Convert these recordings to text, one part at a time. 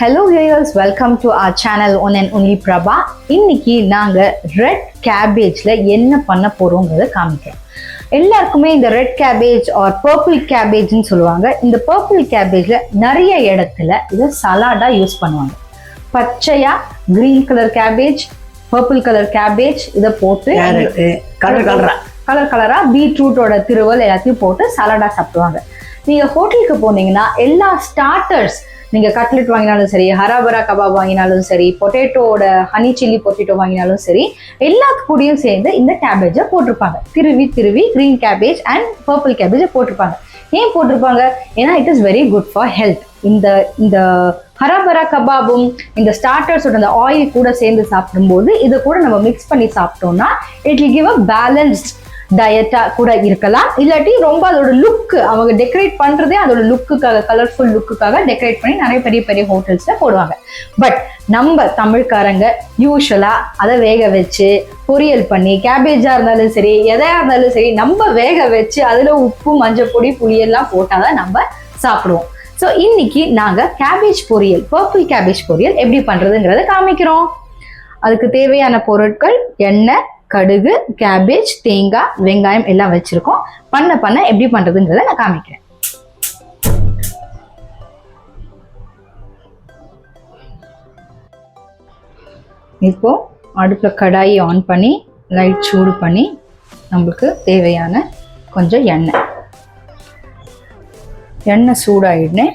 Hello viewers welcome to our channel one and only Prabha இன்னைக்கு நாங்கள் red கேபேஜில் என்ன பண்ண போகிறோங்கிறத காமிக்கிறோம். எல்லாருக்குமே இந்த ரெட் கேபேஜ் ஆர் பர்பிள் கேபேஜ்னு சொல்லுவாங்க. இந்த பர்பிள் கேபேஜில் நிறைய இடத்துல இதை சலாடாக யூஸ் பண்ணுவாங்க. பச்சையாக green colour cabbage purple colour cabbage இதை போட்டு கலர் கலரா கலர் கலரா பீட்ரூட்டோட திருவல் எல்லாத்தையும் போட்டு சலாடா சாப்பிடுவாங்க. நீங்கள் ஹோட்டலுக்கு போனீங்கன்னா எல்லா ஸ்டார்டர்ஸ் நீங்கள் கட்லெட் வாங்கினாலும் சரி ஹராபரா கபாப் வாங்கினாலும் சரி பொட்டேட்டோட ஹனி சில்லி பொட்டேட்டோ வாங்கினாலும் சரி எல்லா கூடயும் சேர்ந்து இந்த கேபேஜை போட்டிருப்பாங்க. திருவி திருவி கிரீன் கேபேஜ் அண்ட் பர்பிள் கேபேஜை போட்டிருப்பாங்க. ஏன் போட்டிருப்பாங்க? ஏன்னா it is very good for health இந்த இந்த ஹராபரா கபாபும் இந்த ஸ்டார்டர்ஸோட அந்த ஆயில் கூட சேர்ந்து சாப்பிடும்போது இதை கூட நம்ம மிக்ஸ் பண்ணி சாப்பிட்டோம்னா it will give a balanced டயட்டா கூட இருக்கலாம். இல்லாட்டி ரொம்ப அதோட லுக்கு அவங்க டெக்கரேட் பண்றதே அதோட லுக்குக்காக கலர்ஃபுல் லுக்குக்காக டெக்கரேட் பண்ணி நிறைய பெரிய பெரிய ஹோட்டல்ஸ்ல போடுவாங்க. பட் நம்ம தமிழ்காரங்க யூஸ்வலா அதை வேக வச்சு பொரியல் பண்ணி கேபேஜா இருந்தாலும் சரி எதையா இருந்தாலும் சரி நம்ம வேக வச்சு அதுல உப்பு மஞ்சள் பொடி புளியெல்லாம் போட்டாதான் நம்ம சாப்பிடுவோம். ஸோ இன்னைக்கு நாங்கள் கேபேஜ் பொரியல் பர்பிள் கேபேஜ் பொரியல் எப்படி பண்ணுறதுங்கிறத காமிக்கிறோம். அதுக்கு தேவையான பொருட்கள் எண்ணெய் கடுகு கேபேஜ் தேங்காய் வெங்காயம் எல்லாம் வச்சிருக்கோம். பண்ண பண்ண எப்படி பண்றதுங்கிறத நான் காமிக்கிறேன். இப்போ அடுப்புல கடாயி ஆன் பண்ணி லைட் சூடு பண்ணி நம்மளுக்கு தேவையான கொஞ்சம் எண்ணெய். எண்ணெய் சூடாயிடுனே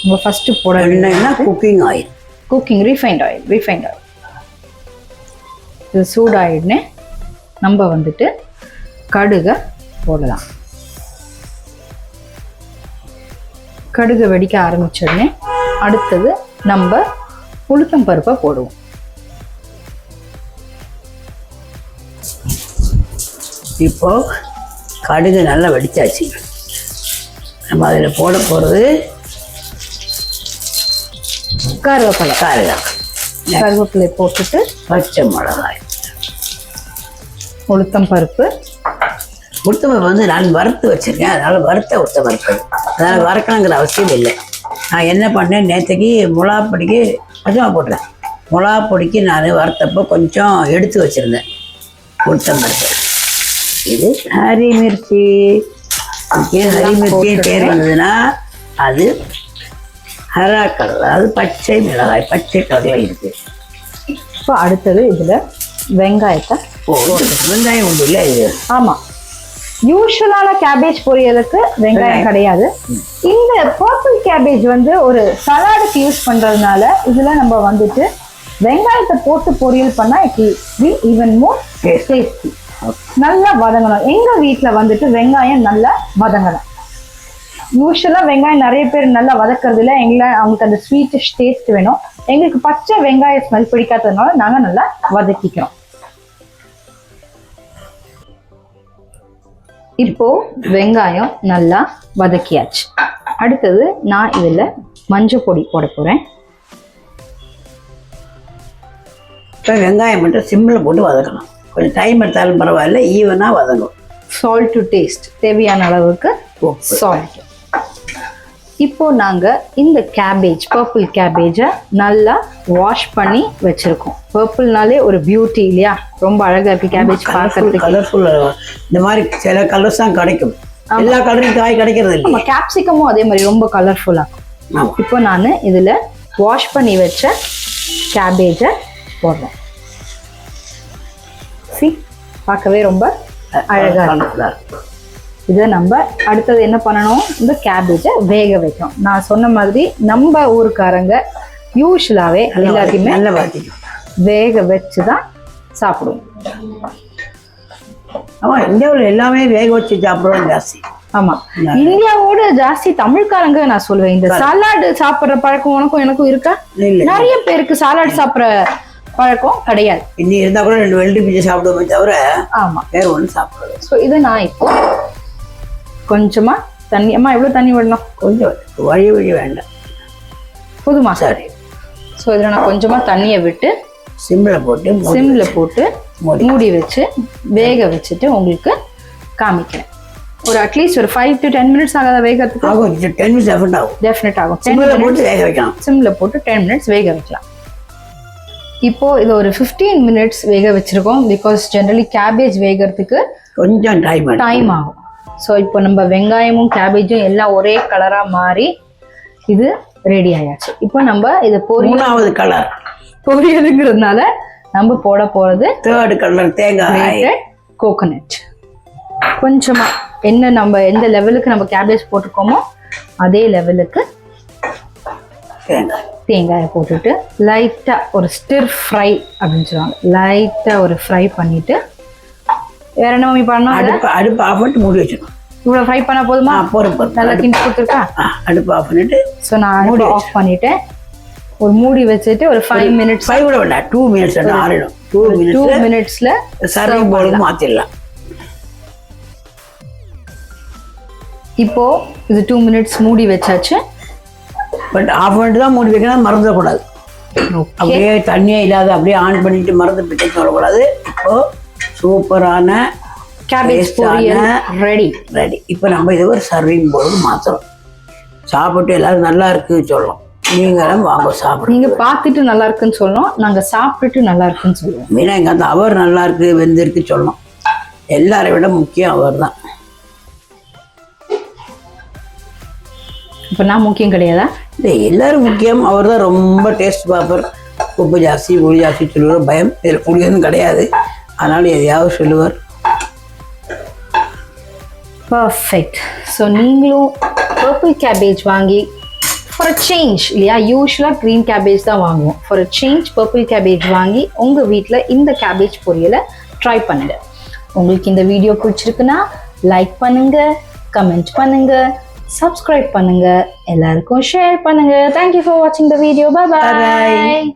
நம்ம ஃபஸ்ட்டு போட எண்ணெய்னா cooking oil cooking refined oil refined oil இது சூடாயிடுனே நம்ம வந்துட்டு கடுகை போடலாம். கடுகு வெடிக்க ஆரம்பிச்சோடனே அடுத்தது நம்ம உளுத்தம் பருப்பை போடுவோம். இப்போ கடுகு நல்லா வெடிச்சாச்சு. நம்ம அதில் போட போகிறது கருவேப்பிலை. காரம் கருவேப்பிலை போட்டுட்டு பச்சை மிளகாய். உளுத்தம் பருப்பு. உளுத்தம்பருப்பு வந்து நான் வறுத்து வச்சிருக்கேன். அதனால வறுத்த உளுத்த பருப்பு. அதனால் வறுக்கணுங்கிற அவசியம் இல்லை. நான் என்ன பண்ணேன் நேற்றுக்கு மிளகா பொடிக்கு கொஞ்சமாக போட்டேன். மிளகா பொடிக்கு நான் வறுத்தப்போ கொஞ்சம் எடுத்து வச்சுருந்தேன் உளுத்தம் பருப்பு. இது ஹரி மிர்ச்சி. ஹரி மிர்ச்சி பேர் வந்ததுன்னா அது ஹரா கலர் அதாவது பச்சை மிளகாய் பச்சை கலரில் இருக்குது இப்போ அடுத்தது இதில் வெங்காயத்தை. வெங்காயம் உண்டு இல்லை இது? ஆமா. யூஸ்வலான கேபேஜ் பொரியலுக்கு வெங்காயம் கிடையாது. இந்த பர்பிள் கேபேஜ் வந்து ஒரு சலாடுக்கு யூஸ் பண்றதுனால இதுல நம்ம வந்துட்டு வெங்காயத்தை போட்டு பொரியல் பண்ணா it be even more tasty நல்லா வதங்கணும். எங்க வீட்ல வந்துட்டு வெங்காயம் நல்லா வதங்கணும். யூஸ்வலா வெங்காயம் நிறைய பேர் நல்லா வதக்குறது இல்ல. எங்களை அவங்களுக்கு அந்த ஸ்வீட்டிஷ் டேஸ்ட் வேணும். எங்களுக்கு பச்சை வெங்காய ஸ்மெல் பிடிக்காததுனால நாங்க நல்லா வதக்கிக்கிறோம். இப்போ வெங்காயம் நல்லா வதக்கியாச்சு. அடுத்தது நான் இதில் மஞ்சள் பொடி போட போகிறேன் இப்போ வெங்காயம் மட்டும் சிம்மில் போட்டு வதக்கணும். கொஞ்சம் டைம் எடுத்தாலும் பரவாயில்ல ஈவனாக வதங்கும். சால்ட் டு டேஸ்ட் தேவையான அளவுக்கு. சால்ட் இப்போ நாங்கள் இந்த கேபேஜ் பர்பிள் கேபேஜை நல்லா வாஷ் பண்ணி வச்சிருக்கோம். பர்பிள்னாலே ஒரு பியூட்டி இல்லையா? ரொம்ப அழகா இருக்கு கேபேஜ் பார்க்கறதுக்கு. கலர்ஃபுல் இந்த மாதிரி சில கலர்ஸ் தான் கிடைக்கும். எல்லா கலரையும் காய் கிடைக்கிறது இல்லை நம்ம கேப்சிகமும் அதே மாதிரி ரொம்ப கலர்ஃபுல்லாக இப்போ நான் இதில் வாஷ் பண்ணி வச்ச கேபேஜை போடுறேன். சி பார்க்கவே ரொம்ப அழகா இருக்கு. கலர்ஃபுல்லாக இதை நம்ம அடுத்தது என்ன பண்ணணும்? இந்த கேபேஜை வேக வைக்கணும். நான் சொன்ன மாதிரி நம்ம ஊருக்காரங்க யூஸ்வலாகவே எல்லாத்தையுமே நல்ல வதக்கிக்கும் வேக வச்சு தான் சாப்பிடுவோம். ஆமாம் இந்தியாவில் எல்லாமே வேக வச்சு சாப்பிடுவோம் ஜாஸ்தி. ஆமா. இந்தியாவோட ஜாஸ்தி தமிழ்காரங்க நான் சொல்லுவேன். இந்த சாலாடு சாப்பிடுற பழக்கம் உனக்கும் எனக்கும் இருக்கா? நிறைய பேருக்கு சாலாட் சாப்பிட்ற பழக்கம் கிடையாது. இன்னி இருந்தால் கூட ரெண்டு வெள்ளி பிஞ்சு சாப்பிடுவோமே தவிர ஆமா. வேறு ஒன்றும் சாப்பிடுறது ஸோ இதை நான் இப்போ கொஞ்சமா தண்ணி. அம்மா எவ்வளோ தண்ணி விடணும்? கொஞ்சம் வழி வழி வேண்டாம். போதுமா சரி ஸோ இதில் நான் கொஞ்சமா தண்ணியை விட்டு சிம்மில் போட்டு சிம்ல போட்டு மூடி. வச்சு வேக வச்சுட்டு உங்களுக்கு காமிக்கிறேன். ஒரு அட்லீஸ்ட் ஒரு ஃபைவ் டு டென் மினிட்ஸ் ஆகாத வேகிறதுக்கு? ஆகும். டென் மினிட்ஸ் எஃபர்ட் ஆகும். டெஃபினட் ஆகும். சிம்மில் போட்டு வேக வைக்கலாம். சிம்ல போட்டு டென் மினிட்ஸ் வேக வைக்கலாம். இப்போ இது ஒரு ஃபிஃப்டீன் மினிட்ஸ் வேக வச்சிருக்கோம். பிகாஸ் ஜென்ரலி கேபேஜ் வேகிறதுக்கு கொஞ்சம் டைம் டைம் ஆகும். ஸோ இப்போ நம்ம வெங்காயமும் கேபேஜும் எல்லாம் ஒரே கலராக மாறி இது ரெடி ஆயாச்சு. இப்போ நம்ம இது மூணாவது கலர் பொரியலுங்கிறதுனால நம்ம போட போகிறது தேர்டு கலர் தேங்காய். கோகனட் கொஞ்சமா என்ன நம்ம எந்த லெவலுக்கு நம்ம கேபேஜ் போட்டிருக்கோமோ அதே லெவலுக்கு தேங்காய். தேங்காயை போட்டுட்டு லைட்டாக ஒரு ஸ்டிர் ஃப்ரை அப்படின்னு சொல்லுவாங்க. லைட்டாக ஒரு ஃப்ரை பண்ணிட்டு வேற என்ன மம்மி பண்ணோம் அடுப்பு அடுப்பு ஆஃப் பண்ணிட்டு மூடி வச்சிடணும். இவ்வளோ ஃப்ரை பண்ணா போதுமா? போகிறோம் போகிறோம் நல்லா கிண்டி கொடுத்துருக்கா? அடுப்பு ஆஃப் பண்ணிட்டு ஸோ நான் அடுப்பு ஆஃப் பண்ணிட்டேன் ஒரு மூடி வச்சுட்டு ஒரு ஃபைவ் மினிட்ஸ் ஃபைவ் கூட வேண்டாம். டூ மினிட்ஸ் ஆறிடும். டூ டூ மினிட்ஸ் மினிட்ஸ்ல சர்விங் போலுக்கு மாற்றிடலாம் இப்போ இது டூ மினிட்ஸ் மூடி வச்சாச்சு. பட் ஆஃப் பண்ணிட்டு தான் மூடி வைக்கணும். மறந்துடக்கூடாது. அப்படியே தண்ணியே இல்லாத அப்படியே ஆன் பண்ணிட்டு மறந்து பிடிச்சு சொல்லக்கூடாது இப்போ சூப்பரான கேபேஜ் பொரியல் ரெடி ரெடி இப்போ நம்ம இதை ஒரு சர்விங் போலுக்கு மாற்றுறோம் சாப்பிட்டு எல்லாரும் நல்லா இருக்கு சொல்லலாம் நீங்களும் வாங்க சாப்பிடுங்க. நீங்க பார்த்துட்டு நல்லா இருக்குன்னு சொல்லணும் நாங்க சாப்பிட்டுட்டு நல்லா இருக்குன்னு சொல்லுவோம் மெயினாக எங்கள் அந்த அவர் நல்லா இருக்கு வெந்திருக்கு சொல்லணும் எல்லாரை விட முக்கியம் அவர் தான். இப்போ நான் முக்கியம் கிடையாதா? இல்லை எல்லாரும் முக்கியம். அவர் தான் ரொம்ப டேஸ்ட் பார்ப்பார் உப்பு ஜாஸ்தி புளி ஜாஸ்தி சொல்லுவார். பயம். இதில் புளி எதுவும் கிடையாது. அதனால் எதையாவது சொல்லுவார். பர்ஃபெக்ட் ஸோ நீங்களும் பர்பிள் கேபேஜ் வாங்கி ஃபார் அ சேஞ்ச் இல்லையா? யூஸ்வலாக க்ரீன் கேபேஜ் தான் வாங்குவோம். For a change purple cabbage வாங்கி உங்கள் வீட்டில் இந்த கேபேஜ் பொரியலை ட்ரை பண்ணுங்க. உங்களுக்கு இந்த வீடியோ பிடிச்சிருக்குன்னா லைக் பண்ணுங்க கமெண்ட் பண்ணுங்க சப்ஸ்கிரைப் பண்ணுங்க எல்லாருக்கும் ஷேர் பண்ணுங்க. தேங்க்யூ ஃபார் வாட்சிங் த வீடியோ bye. பாய்